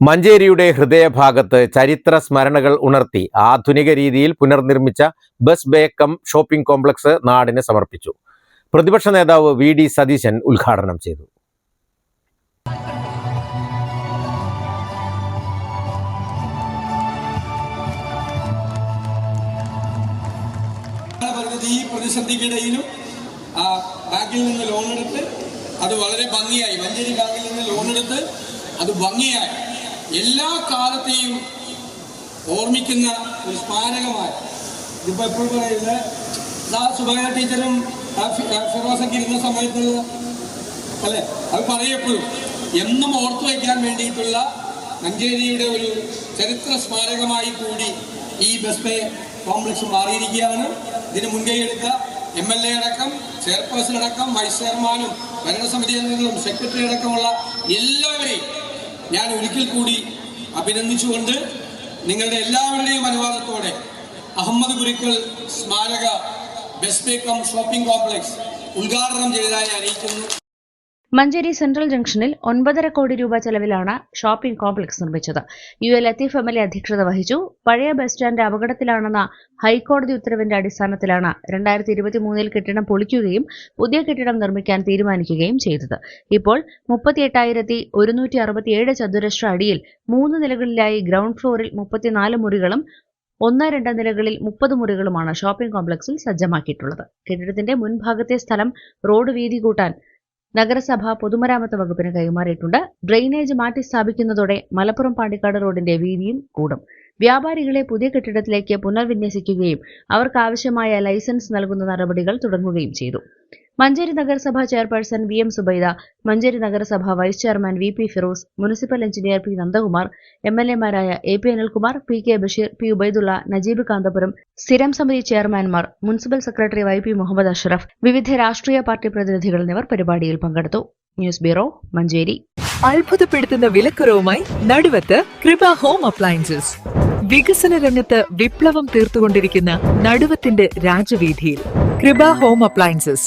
മഞ്ചേരിയുടെ ഹൃദയഭാഗത്ത് ചരിത്ര സ്മരണകൾ ഉണർത്തി ആധുനിക രീതിയിൽ പുനർനിർമ്മിച്ച bus bay cum shopping complex നാടിന് സമർപ്പിച്ചു. പ്രതിപക്ഷ നേതാവ് വി ഡി സതീശൻ ഉദ്ഘാടനം ചെയ്തു. ഈ പ്രതിസന്ധിക്കിടയിലും ആ ബാങ്കിൽ നിന്ന് ലോൺ എടുത്ത് അത് വളരെ ഭംഗിയായി മഞ്ചേരി ബാങ്കിൽ നിന്ന് ലോൺ എടുത്ത് അത് ഭംഗിയായി. എല്ലാ കാലത്തെയും ഓർമ്മിക്കുന്ന ഒരു സ്മാരകമായി. ഇതിപ്പോ എപ്പോഴും പറയുന്നത് ആ സുബൈന ടീച്ചറും ഫിറോസൊക്കെ ഇരുന്ന സമയത്ത് അല്ലെ? അത് പറയപ്പോഴും എന്നും ഓർത്തു വയ്ക്കാൻ വേണ്ടിയിട്ടുള്ള മഞ്ചേരിയുടെ ഒരു ചരിത്ര സ്മാരകമായി കൂടി ഈ ബസ് പേ കോംപ്ലക്സ് മാറിയിരിക്കുകയാണ്. ഇതിന് മുൻകൈ എടുത്ത എം എൽ എ അടക്കം ചെയർപേഴ്സൺ അടക്കം വൈസ് ചെയർമാനും ഭരണസമിതി അംഗങ്ങളും സെക്രട്ടറി അടക്കമുള്ള എല്ലാവരെയും ഞാൻ ഒരിക്കൽ കൂടി അഭിനന്ദിച്ചുകൊണ്ട് നിങ്ങളുടെ എല്ലാവരുടെയും അനുവാദത്തോടെ അഹമ്മദ് ഗുരുക്കൾ സ്മാരക ബസ് കം ഷോപ്പിംഗ് കോംപ്ലക്സ് ഉദ്ഘാടനം ചെയ്തതായി അറിയിക്കുന്നു. മഞ്ചേരി സെൻട്രൽ ജംഗ്ഷനിൽ ഒൻപതര കോടി രൂപ ചെലവിലാണ് ഷോപ്പിംഗ് കോംപ്ലക്സ് നിർമ്മിച്ചത്. U A Latheef M L A അധ്യക്ഷത വഹിച്ചു. പഴയ ബസ് സ്റ്റാൻഡ് അപകടത്തിലാണെന്ന ഹൈക്കോടതി ഉത്തരവിന്റെ അടിസ്ഥാനത്തിലാണ് രണ്ടായിരത്തി ഇരുപത്തി മൂന്നിൽ കെട്ടിടം പൊളിക്കുകയും പുതിയ കെട്ടിടം നിർമ്മിക്കാൻ തീരുമാനിക്കുകയും ചെയ്തത്. ഇപ്പോൾ മുപ്പത്തിയെട്ടായിരത്തി ഒരുന്നൂറ്റി അറുപത്തിയേഴ് ചതുരശ്ര അടിയിൽ മൂന്ന് നിലകളിലായി ഗ്രൗണ്ട് ഫ്ലോറിൽ മുപ്പത്തിനാല് മുറികളും ഒന്ന് രണ്ട് നിലകളിൽ മുപ്പത് മുറികളുമാണ് ഷോപ്പിംഗ് കോംപ്ലക്സിൽ സജ്ജമാക്കിയിട്ടുള്ളത്. കെട്ടിടത്തിന്റെ മുൻഭാഗത്തെ സ്ഥലം റോഡ് വീതി കൂട്ടാൻ നഗരസഭ പൊതുമരാമത്ത് വകുപ്പിന് കൈമാറിയിട്ടുണ്ട്. ഡ്രെയിനേജ് മാറ്റി സ്ഥാപിക്കുന്നതോടെ മലപ്പുറം പാണ്ടിക്കാട് റോഡിന്റെ വീതിയും കൂടും. വ്യാപാരികളെ പുതിയ കെട്ടിടത്തിലേക്ക് പുനർവിന്യസിക്കുകയും അവർക്കാവശ്യമായ ലൈസൻസ് നൽകുന്ന നടപടികൾ തുടങ്ങുകയും ചെയ്തു. മഞ്ചേരി നഗരസഭ chairperson V M Zubaida Manjeri നഗരസഭ vice chairman V P Firoz municipal engineer P Nandakumar M L എമാരായ A P Anilkumar P K Basheer P Ubaidulla Najeeb Kanthapuram സ്ഥിരം സമിതി ചെയർമാൻമാർ municipal secretary Y P Muhammad Ashraf വിവിധ രാഷ്ട്രീയ party പ്രതിനിധികൾ എന്നിവർ പരിപാടിയിൽ പങ്കെടുത്തു. News bureau Manjeri. അത്ഭുതപ്പെടുത്തുന്ന വിലക്കുറവുമായി നടുവത്ത് കൃപ ഹോം അപ്ലയൻസസ്. വികസന രംഗത്ത് വിപ്ലവം തീർത്തുകൊണ്ടിരിക്കുന്ന നടുവത്തിന്റെ രാജവീതിയിൽ കൃപ ഹോം അപ്ലയൻസസ്.